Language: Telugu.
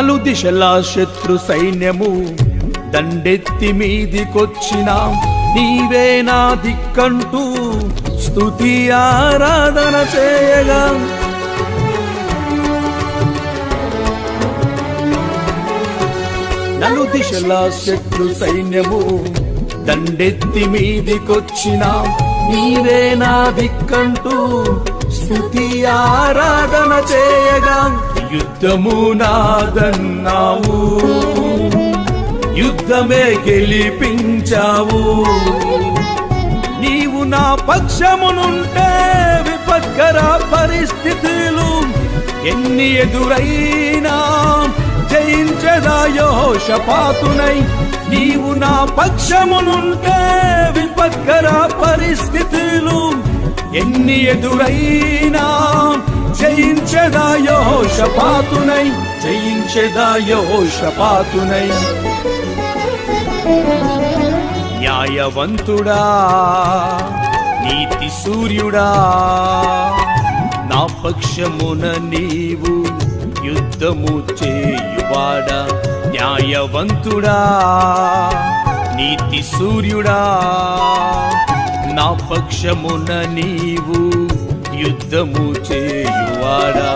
నలు దిశలా శత్రు సైన్యము దండెత్తి మీదికొచ్చిన నీవే నా దిక్కంటూ స్థుతి ఆరాధన చేయగా. నలు దిశలా శత్రు సైన్యము దండెత్తి మీదికొచ్చిన నీవే నా దిక్కంటూ స్థుతి ఆరాధన చేయగా. యుద్ధము నాదన్నావు. యుద్ధమే గెలిపించావు. నీవు నా పక్షమునుంటే విపత్కర పరిస్థితులు ఎన్ని ఎదురైనా జయించదా షపాతునై నీవు నా పక్షమునుంటే విపత్కర పరిస్థితులు ఎన్ని ఎదురైనా జయించదా యోషపాతునై జయించదా యోషపాతునై న్యాయవంతుడా నీతి సూర్యుడా నా పక్షమున నీవు యుద్ధము చేయువాడా. న్యాయవంతుడా నీతి సూర్యుడా నా పక్షమున నీవు యుద్ధము చేయువాడా?